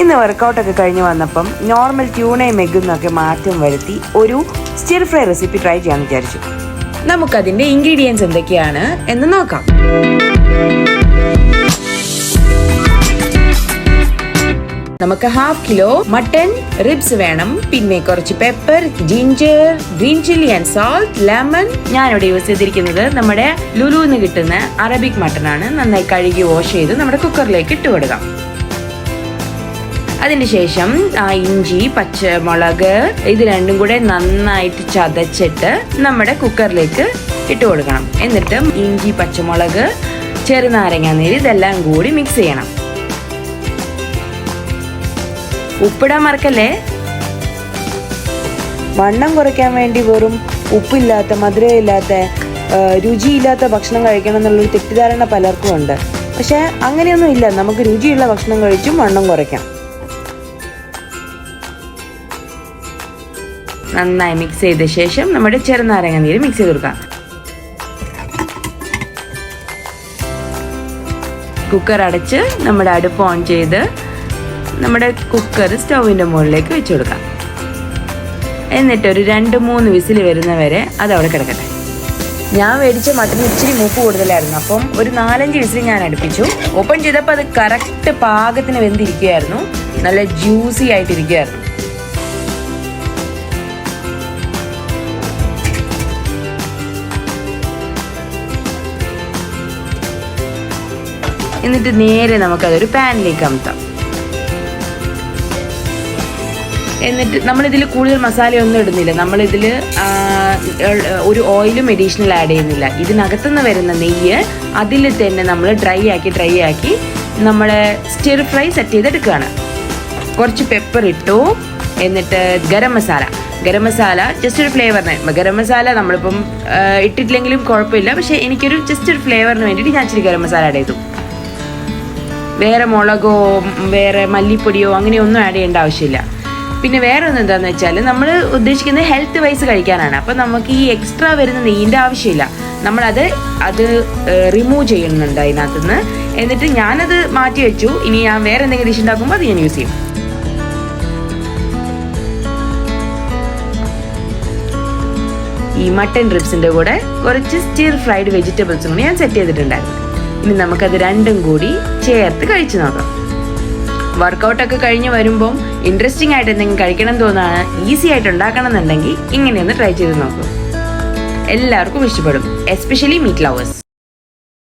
ഇന്ന് വർക്കൗട്ടൊക്കെ കഴിഞ്ഞ് വന്നപ്പം നോർമൽ ട്യൂണയും എഗ്ഗുന്നൊക്കെ മാറ്റം വരുത്തി ഒരു സ്റ്റിർ ഫ്രൈ റെസിപ്പി ട്രൈ ചെയ്യാമെന്ന് വിചാരിച്ചു. നമുക്കതിന്റെ ഇൻഗ്രീഡിയൻസ് എന്തൊക്കെയാണ് എന്ന് നോക്കാം. നമുക്ക് ഹാഫ് കിലോ മട്ടൺ റിബ്സ് വേണം. പിന്നെ കുറച്ച് pepper ginger green chilli and salt lemon ഞാനിവിടെ യൂസ് ചെയ്തിരിക്കുന്നത് നമ്മുടെ ലുലുന്ന് കിട്ടുന്ന അറബിക് മട്ടൺ ആണ്. നന്നായി കഴുകി വാഷ് ചെയ്ത് നമ്മുടെ കുക്കറിലേക്ക് ഇട്ട് കൊടുക്കാം അതിനുശേഷം ഇഞ്ചി പച്ചമുളക് ഇത് രണ്ടും കൂടെ നന്നായിട്ട് ചതച്ചിട്ട് നമ്മുടെ കുക്കറിലേക്ക് ഇട്ട് കൊടുക്കണം. എന്നിട്ട് ഇഞ്ചി പച്ചമുളക് ചെറുനാരങ്ങ നീര് ഇതെല്ലാം കൂടി മിക്സ് ചെയ്യണം. ഉപ്പിടാൻ മറക്കല്ലേ? വണ്ണം കുറയ്ക്കാൻ വേണ്ടി വെറും ഉപ്പില്ലാത്ത മധുരമില്ലാത്ത രുചിയില്ലാത്ത ഭക്ഷണം കഴിക്കണം എന്നുള്ളൊരു തെറ്റിദ്ധാരണ പലർക്കും ഉണ്ട്. പക്ഷേ അങ്ങനെയൊന്നും ഇല്ല. നമുക്ക് രുചിയുള്ള ഭക്ഷണം കഴിച്ചും വണ്ണം കുറയ്ക്കാം. നന്നായി മിക്സ് ചെയ്ത ശേഷം നമ്മുടെ ചെറുനാരങ്ങ നീര് മിക്സ് ചെയ്ത് കൊടുക്കാം. കുക്കർ അടച്ച് നമ്മുടെ അടുപ്പ് ഓൺ ചെയ്ത് നമ്മുടെ കുക്കർ സ്റ്റൗവിന്റെ മുകളിലേക്ക് വെച്ച് കൊടുക്കാം. എന്നിട്ട് ഒരു രണ്ട് മൂന്ന് വിസിൽ വരുന്നവരെ അത് അവിടെ കിടക്കട്ടെ. ഞാൻ മേടിച്ച മട്ടൺ ഇച്ചിരി മൂപ്പ് കൂടുതലായിരുന്നു. അപ്പം ഒരു നാലഞ്ച് വിസിൽ ഞാൻ അടുപ്പിച്ചു. ഓപ്പൺ ചെയ്തപ്പോൾ അത് കറക്റ്റ് പാകത്തിന് വെന്തിരിക്കുകയായിരുന്നു. നല്ല ജ്യൂസി ആയിട്ടിരിക്കുകയായിരുന്നു. എന്നിട്ട് നേരെ നമുക്കതൊരു പാനിലേക്ക് അമത്താം എന്നിട്ട് നമ്മളിതിൽ കൂടുതൽ മസാലയൊന്നും ഇടുന്നില്ല. നമ്മളിതിൽ ഒരു ഓയിലും എഡീഷണൽ ആഡ് ചെയ്യുന്നില്ല. ഇതിനകത്തുനിന്ന് വരുന്ന നെയ്യ് അതിൽ തന്നെ നമ്മൾ ഡ്രൈ ആക്കി ഡ്രൈ ആക്കി നമ്മൾ സ്റ്റിർ ഫ്രൈ സെറ്റ് ചെയ്തെടുക്കുകയാണ്. കുറച്ച് പെപ്പർ ഇട്ടു. എന്നിട്ട് ഗരം മസാല. ഗരം മസാല ജസ്റ്റ് ഒരു ഫ്ലേവറിന് ഗരം മസാല നമ്മളിപ്പം ഇട്ടിട്ടില്ലെങ്കിലും കുഴപ്പമില്ല. പക്ഷേ എനിക്കൊരു ജസ്റ്റ് ഒരു ഫ്ലേവറിന് വേണ്ടിയിട്ട് ഞാൻ ഇച്ചിരി ഗരം മസാല ആഡ് ചെയ്തു. വേറെ മുളകോ വേറെ മല്ലിപ്പൊടിയോ അങ്ങനെയൊന്നും ആഡ് ചെയ്യേണ്ട ആവശ്യമില്ല. പിന്നെ വേറെ ഒന്ന് എന്താണെന്ന് വെച്ചാൽ നമ്മൾ ഉദ്ദേശിക്കുന്നത് ഹെൽത്ത് വൈസ് കഴിക്കാനാണ്. അപ്പം നമുക്ക് ഈ എക്സ്ട്രാ വരുന്ന നെയ്യിന്റെ ആവശ്യമില്ല. നമ്മളത് അത് റിമൂവ് ചെയ്യുന്നുണ്ട് അതിനകത്തുനിന്ന്. എന്നിട്ട് ഞാനത് മാറ്റി വെച്ചു. ഇനി ഞാൻ വേറെ എന്തെങ്കിലും ഡിഷ് ഉണ്ടാക്കുമ്പോൾ അത് ഞാൻ യൂസ് ചെയ്യും. ഈ മട്ടൺ റിബ്സിന്റെ കൂടെ കുറച്ച് സ്റ്റിർ ഫ്രൈഡ് വെജിറ്റബിൾസും കൂടി ഞാൻ സെറ്റ് ചെയ്തിട്ടുണ്ടായിരുന്നു. ഇനി നമുക്കത് രണ്ടും കൂടി ചേർത്ത് കഴിച്ചു നോക്കാം. വർക്കൗട്ടൊക്കെ കഴിഞ്ഞ് വരുമ്പം ഇൻട്രസ്റ്റിംഗ് ആയിട്ട് എന്തെങ്കിലും കഴിക്കണം തോന്നാണ് ഈസി ആയിട്ട് ഉണ്ടാക്കണം എന്നുണ്ടെങ്കിൽ ഇങ്ങനെയൊന്ന് ട്രൈ ചെയ്ത് നോക്കൂ. എല്ലാവർക്കും ഇഷ്ടപ്പെടും എസ്പെഷ്യലി മീറ്റ് ലവേഴ്സ്